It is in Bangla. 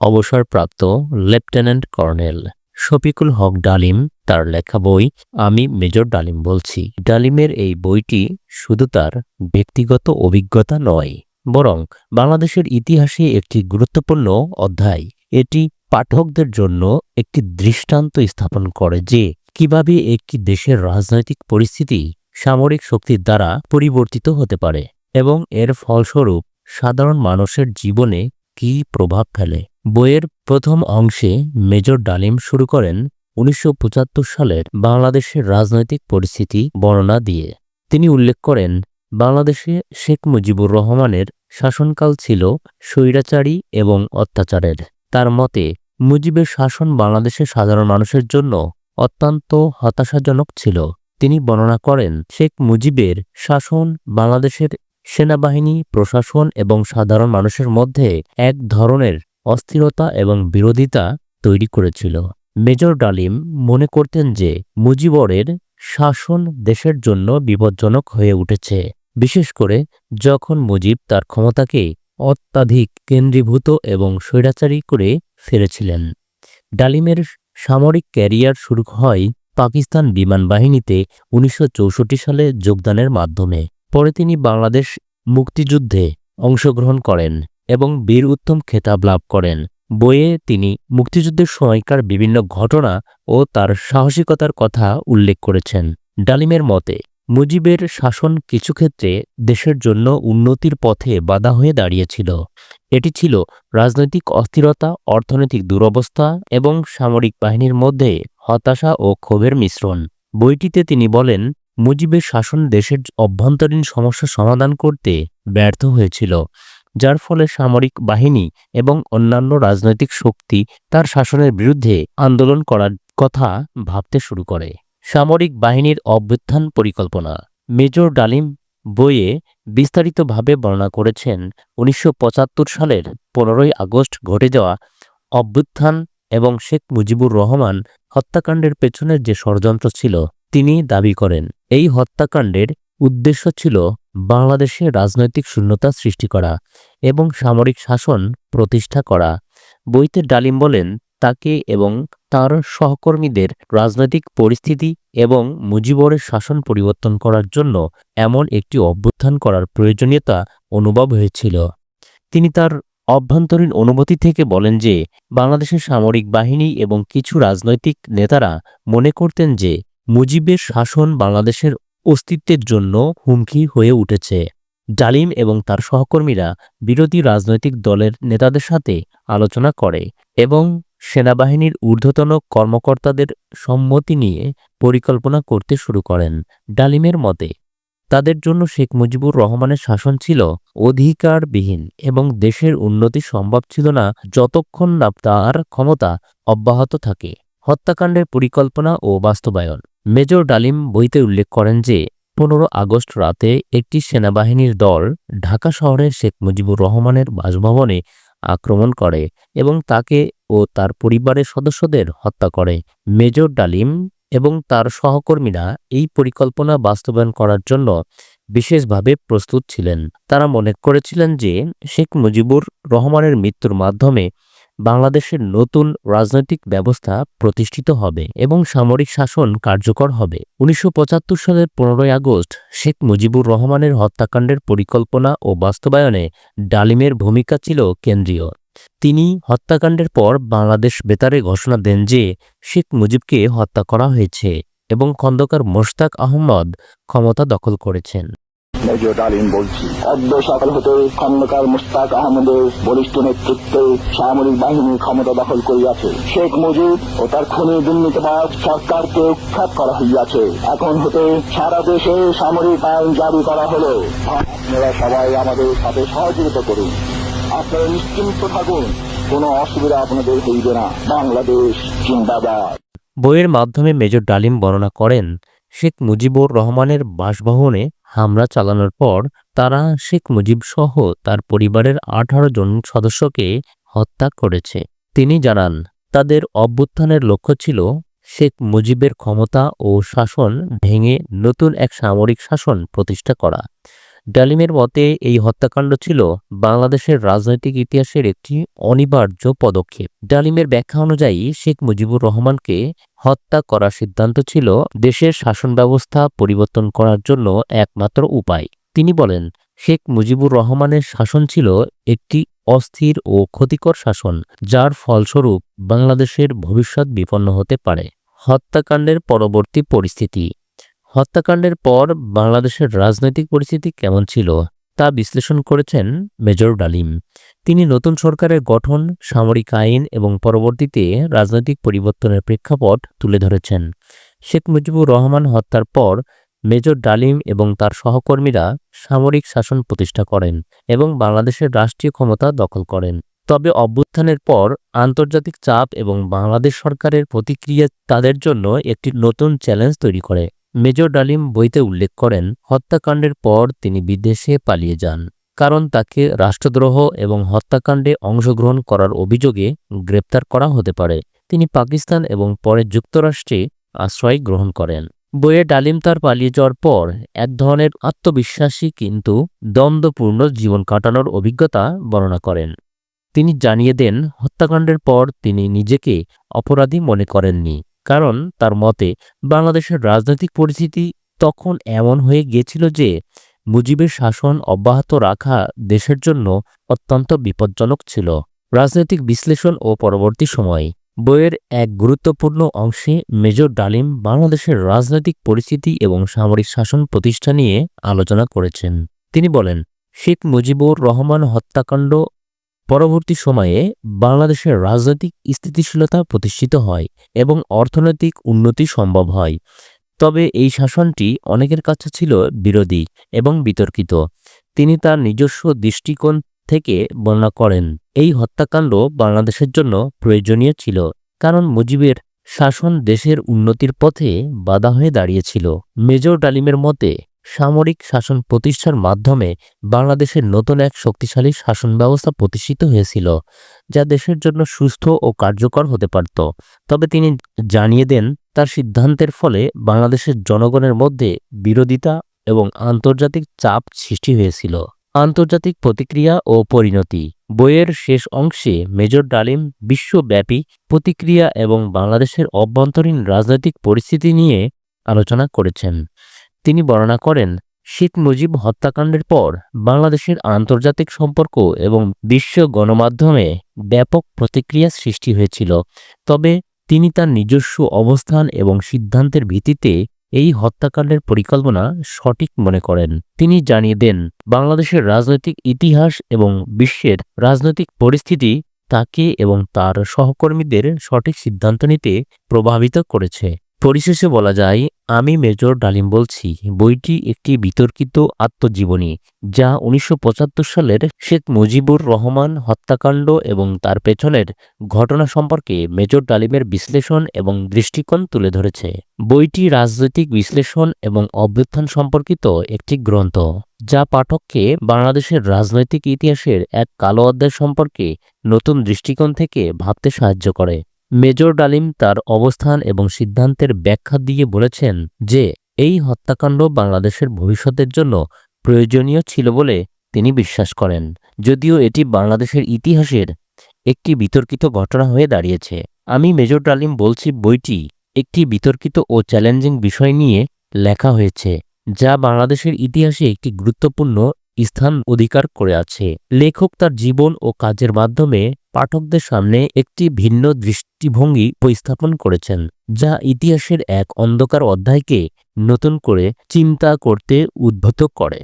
অবসরপ্রাপ্ত লেফটেন্যান্ট কর্নেল শফিকুল হক ডালিম তার লেখা বই আমি মেজর ডালিম বলছি। ডালিমের এই বইটি শুধু তার ব্যক্তিগত অভিজ্ঞতা নয়, বরং বাংলাদেশের ইতিহাসে একটি গুরুত্বপূর্ণ অধ্যায়। এটি পাঠকদের জন্য একটি দৃষ্টান্ত স্থাপন করে যে কীভাবে একটি দেশের রাজনৈতিক পরিস্থিতি সামরিক শক্তির দ্বারা পরিবর্তিত হতে পারে এবং এর ফলস্বরূপ সাধারণ মানুষের জীবনে কী প্রভাব ফেলে। বইয়ের প্রথম অংশে মেজর ডালিম শুরু করেন উনিশশো পঁচাত্তর সালের বাংলাদেশের রাজনৈতিক পরিস্থিতি বর্ণনা দিয়ে। তিনি উল্লেখ করেন, বাংলাদেশে শেখ মুজিবুর রহমানের শাসনকাল ছিল স্বৈরাচারী এবং অত্যাচারের। তার মতে, মুজিবের শাসন বাংলাদেশের সাধারণ মানুষের জন্য অত্যন্ত হতাশাজনক ছিল। তিনি বর্ণনা করেন, শেখ মুজিবের শাসন বাংলাদেশের সেনাবাহিনী, প্রশাসন এবং সাধারণ মানুষের মধ্যে এক ধরনের অস্থিরতা এবং বিরোধিতা তৈরি করেছিল। মেজর ডালিম মনে করতেন যে মুজিবরের শাসন দেশের জন্য বিপজ্জনক হয়ে উঠেছে, বিশেষ করে যখন মুজিব তার ক্ষমতাকে অত্যাধিক কেন্দ্রীভূত এবং স্বৈরাচারী করে ফেলেছিলেন। ডালিমের সামরিক ক্যারিয়ার শুরু হয় পাকিস্তান বিমান বাহিনীতে উনিশশো চৌষট্টি সালে যোগদানের মাধ্যমে। পরে তিনি বাংলাদেশ মুক্তিযুদ্ধে অংশগ্রহণ করেন। এবং বীর উত্তম খেতাব লাভ করেন। বইয়ে তিনি মুক্তিযুদ্ধের সময়কার বিভিন্ন ঘটনা ও তার সাহসিকতার কথা উল্লেখ করেছেন। ডালিমের মতে, মুজিবের শাসন কিছু ক্ষেত্রে দেশের জন্য উন্নতির পথে বাধা হয়ে দাঁড়িয়েছিল। এটি ছিল রাজনৈতিক অস্থিরতা, অর্থনৈতিক দুরবস্থা এবং সামরিক বাহিনীর মধ্যে হতাশা ও ক্ষোভের মিশ্রণ। বইটিতে তিনি বলেন, মুজিবের শাসন দেশের অভ্যন্তরীণ সমস্যা সমাধান করতে ব্যর্থ হয়েছিল। যার ফলে সামরিক বাহিনী এবং অন্যান্য রাজনৈতিক শক্তি তার শাসনের বিরুদ্ধে আন্দোলন করার কথা ভাবতে শুরু করে। সামরিক বাহিনীর অভ্যুত্থান পরিকল্পনা। মেজর ডালিম বইয়ে বিস্তারিতভাবে বর্ণনা করেছেন, উনিশশো পঁচাত্তর সালের পনেরোই আগস্ট ঘটে যাওয়া অভ্যুত্থান এবং শেখ মুজিবুর রহমান হত্যাকাণ্ডের পেছনের যে ষড়যন্ত্র ছিল, তিনি দাবি করেন, এই হত্যাকাণ্ডের উদ্দেশ্য ছিল বাংলাদেশে রাজনৈতিক শূন্যতা সৃষ্টি করা এবং সামরিক শাসন প্রতিষ্ঠা করা। বইতে ডালিম বলেন, তাকে এবং তার সহকর্মীদের রাজনৈতিক পরিস্থিতি এবং মুজিবরের শাসন পরিবর্তন করার জন্য এমন একটি অভ্যুত্থান করার প্রয়োজনীয়তা অনুভব হয়েছিল। তিনি তার অভ্যন্তরীণ অনুভূতি থেকে বলেন যে, বাংলাদেশের সামরিক বাহিনী এবং কিছু রাজনৈতিক নেতারা মনে করতেন যে, মুজিবের শাসন বাংলাদেশের অস্তিত্বের জন্য হুমকি হয়ে উঠেছে। ডালিম এবং তার সহকর্মীরা বিরোধী রাজনৈতিক দলের নেতাদের সাথে আলোচনা করে এবং সেনাবাহিনীর ঊর্ধ্বতন কর্মকর্তাদের সম্মতি নিয়ে পরিকল্পনা করতে শুরু করেন ডালিমের মতে। তাদের জন্য শেখ মুজিবুর রহমানের শাসন ছিল অধিকারবিহীন এবং দেশের উন্নতি সম্ভব ছিল না যতক্ষণ না তার ক্ষমতা অব্যাহত থাকে। হত্যাকাণ্ডের পরিকল্পনা ও বাস্তবায়ন মেজর ডালিম বইতে উল্লেখ করেন যে, পনেরো আগস্ট রাতে একটি সেনাবাহিনীর দল ঢাকা শহরের শেখ মুজিবুর রহমানের বাসভবনে আক্রমণ করে এবং তাকে ও তার পরিবারের সদস্যদের হত্যা করে। মেজর ডালিম এবং তার সহকর্মীরা এই পরিকল্পনা বাস্তবায়ন করার জন্য বিশেষভাবে প্রস্তুত ছিলেন। তারা মনে করেছিলেন যে, শেখ মুজিবুর রহমানের মৃত্যুর মাধ্যমে বাংলাদেশের নতুন রাজনৈতিক ব্যবস্থা প্রতিষ্ঠিত হবে এবং সামরিক শাসন কার্যকর হবে। উনিশশো পঁচাত্তর সালের পনেরোই আগস্ট শেখ মুজিবুর রহমানের হত্যাকাণ্ডের পরিকল্পনা ও বাস্তবায়নে ডালিমের ভূমিকা ছিল কেন্দ্রীয়। তিনি হত্যাকাণ্ডের পর বাংলাদেশ বেতারে ঘোষণা দেন যে শেখ মুজিবকে হত্যা করা হয়েছে এবং খন্দকার মোশতাক আহমদ ক্ষমতা দখল করেছেন। মেজর ডালিম বলছি। অদ্য সকাল হতে খন্দকার মুস্তাক আহমদের বলিষ্ঠ নেতৃত্বে সামরিক বাহিনী ক্ষমতা দখল করিয়াছে। শেখ মুজিব ও তার খুনি দুর্নীতিবাদ সরকারকে উৎখাত করা হইয়াছে। এখন হতে সারা দেশে সামরিক আইন জারি করা হলো। আপনারা সবাই আমাদের সাথে সহযোগিতা করুন। আপনারা নিশ্চিন্ত থাকুন, কোনো অসুবিধা আপনাদের হইবে না। বাংলাদেশ জিন্দাবাদ। বইয়ের মাধ্যমে মেজর ডালিম বর্ণনা করেন, শেখ মুজিবুর রহমানের বাসভবনে হামলা চালানোর পর তারা শেখ মুজিব সহ তার পরিবারের আঠারো জন সদস্যকে হত্যা করেছে। তিনি জানান, তাদের অভ্যুত্থানের লক্ষ্য ছিল শেখ মুজিবের ক্ষমতা ও শাসন ভেঙে নতুন এক সামরিক শাসন প্রতিষ্ঠা করা। ডালিমের মতে, এই হত্যাকাণ্ড ছিল বাংলাদেশের রাজনৈতিক ইতিহাসের একটি অনিবার্য পদক্ষেপ। ডালিমের ব্যাখ্যা অনুযায়ী, শেখ মুজিবুর রহমানকে হত্যা করার সিদ্ধান্ত ছিল দেশের শাসন ব্যবস্থা পরিবর্তন করার জন্য একমাত্র উপায়। তিনি বলেন, শেখ মুজিবুর রহমানের শাসন ছিল একটি অস্থির ও ক্ষতিকর শাসন, যার ফলস্বরূপ বাংলাদেশের ভবিষ্যৎ বিপন্ন হতে পারে। হত্যাকাণ্ডের পরবর্তী পরিস্থিতি হত্যাকাণ্ডের পর বাংলাদেশের রাজনৈতিক পরিস্থিতি কেমন ছিল তা বিশ্লেষণ করেছেন মেজর ডালিম। তিনি নতুন সরকারের গঠন, সামরিক আইন এবং পরবর্তীতে রাজনৈতিক পরিবর্তনের প্রেক্ষাপট তুলে ধরেছেন। শেখ মুজিবুর রহমান হত্যার পর মেজর ডালিম এবং তার সহকর্মীরা সামরিক শাসন প্রতিষ্ঠা করেন এবং বাংলাদেশের রাষ্ট্রীয় ক্ষমতা দখল করেন। তবে অভ্যুত্থানের পর আন্তর্জাতিক চাপ এবং বাংলাদেশ সরকারের প্রতিক্রিয়া তাদের জন্য একটি নতুন চ্যালেঞ্জ তৈরি করে। মেজর ডালিম বইতে উল্লেখ করেন, হত্যাকাণ্ডের পর তিনি বিদেশে পালিয়ে যান, কারণ তাকে রাষ্ট্রদ্রোহ এবং হত্যাকাণ্ডে অংশগ্রহণ করার অভিযোগে গ্রেপ্তার করা হতে পারে। তিনি পাকিস্তান এবং পরে যুক্তরাষ্ট্রে আশ্রয় গ্রহণ করেন। বইয়ে ডালিম তার পালিয়ে যাওয়ার পর এক ধরনের আত্মবিশ্বাসী কিন্তু দ্বন্দ্বপূর্ণ জীবন কাটানোর অভিজ্ঞতা বর্ণনা করেন। তিনি জানিয়ে দেন, হত্যাকাণ্ডের পর তিনি নিজেকে অপরাধী মনে করেননি। কারণ তার মতে, বাংলাদেশের রাজনৈতিক পরিস্থিতি তখন এমন হয়ে গিয়েছিল যে, মুজিবের শাসন অব্যাহত রাখা দেশের জন্য অত্যন্ত বিপজ্জনক ছিল। রাজনৈতিক বিশ্লেষণ ও পরবর্তী সময়, বইয়ের এক গুরুত্বপূর্ণ অংশে মেজর ডালিম বাংলাদেশের রাজনৈতিক পরিস্থিতি এবং সামরিক শাসন প্রতিষ্ঠা নিয়ে আলোচনা করেছেন। তিনি বলেন, শেখ মুজিবুর রহমান হত্যাকাণ্ড পরবর্তী সময়ে বাংলাদেশের রাজনৈতিক স্থিতিশীলতা প্রতিষ্ঠিত হয় এবং অর্থনৈতিক উন্নতি সম্ভব হয়। তবে এই শাসনটি অনেকের কাছে ছিল বিরোধী এবং বিতর্কিত। তিনি তার নিজস্ব দৃষ্টিকোণ থেকে বর্ণনা করেন, এই হত্যাকাণ্ড বাংলাদেশের জন্য প্রয়োজনীয় ছিল, কারণ মুজিবের শাসন দেশের উন্নতির পথে বাধা হয়ে দাঁড়িয়েছিল। মেজর ডালিমের মতে সামরিক শাসন প্রতিষ্ঠার মাধ্যমে বাংলাদেশের নতুন এক শক্তিশালী শাসন ব্যবস্থা প্রতিষ্ঠিত হয়েছিল, যা দেশের জন্য সুস্থ ও কার্যকর হতে পারত। তবে তিনি জানিয়ে দেন, তার সিদ্ধান্তের ফলে বাংলাদেশের জনগণের মধ্যে বিরোধিতা এবং আন্তর্জাতিক চাপ সৃষ্টি হয়েছিল। আন্তর্জাতিক প্রতিক্রিয়া ও পরিণতি। বইয়ের শেষ অংশে মেজর ডালিম বিশ্বব্যাপী প্রতিক্রিয়া এবং বাংলাদেশের অভ্যন্তরীণ রাজনৈতিক পরিস্থিতি নিয়ে আলোচনা করেছেন। তিনি বর্ণনা করেন, শেখ মুজিব হত্যাকাণ্ডের পর বাংলাদেশের আন্তর্জাতিক সম্পর্ক এবং বিশ্ব গণমাধ্যমে ব্যাপক প্রতিক্রিয়া সৃষ্টি হয়েছিল, তবে তিনি তার নিজস্ব অবস্থান এবং সিদ্ধান্তের ভিত্তিতে এই হত্যাকাণ্ডের পরিকল্পনা সঠিক মনে করেন। তিনি জানিয়ে দেন, বাংলাদেশের রাজনৈতিক ইতিহাস এবং বিশ্বের রাজনৈতিক পরিস্থিতি তাকে এবং তার সহকর্মীদের সঠিক সিদ্ধান্ত নিতে প্রভাবিত করেছে। পরিশেষে বলা যায়, আমি মেজর ডালিম বলছি, বইটি একটি বিতর্কিত আত্মজীবনী, যা উনিশশো পঁচাত্তর সালের শেখ মুজিবুর রহমান হত্যাকাণ্ড এবং তার পেছনের ঘটনা সম্পর্কে মেজর ডালিমের বিশ্লেষণ এবং দৃষ্টিকোণ তুলে ধরেছে। বইটি রাজনৈতিক বিশ্লেষণ এবং অভ্যুত্থান সম্পর্কিত একটি গ্রন্থ, যা পাঠককে বাংলাদেশের রাজনৈতিক ইতিহাসের এক কালো অধ্যায় সম্পর্কে নতুন দৃষ্টিকোণ থেকে ভাবতে সাহায্য করে। মেজর ডালিম তার অবস্থান এবং সিদ্ধান্তের ব্যাখ্যা দিয়ে বলেছেন যে, এই হত্যাকাণ্ড বাংলাদেশের ভবিষ্যতের জন্য প্রয়োজনীয় ছিল বলে তিনি বিশ্বাস করেন। যদিও এটি বাংলাদেশের ইতিহাসের একটি বিতর্কিত ঘটনা হয়ে দাঁড়িয়েছে। আমি মেজর ডালিম বলছি, বইটি একটি বিতর্কিত ও চ্যালেঞ্জিং বিষয় নিয়ে লেখা হয়েছে, যা বাংলাদেশের ইতিহাসে একটি গুরুত্বপূর্ণ স্থান অধিকার করে আছে। লেখক তার জীবন ও কাজের মাধ্যমে পাঠকদের সামনে একটি ভিন্ন দৃষ্টিভঙ্গি উপস্থাপন করেছেন, যা ইতিহাসের এক অন্ধকার অধ্যায়কে নতুন করে চিন্তা করতে উদ্ভূত করে।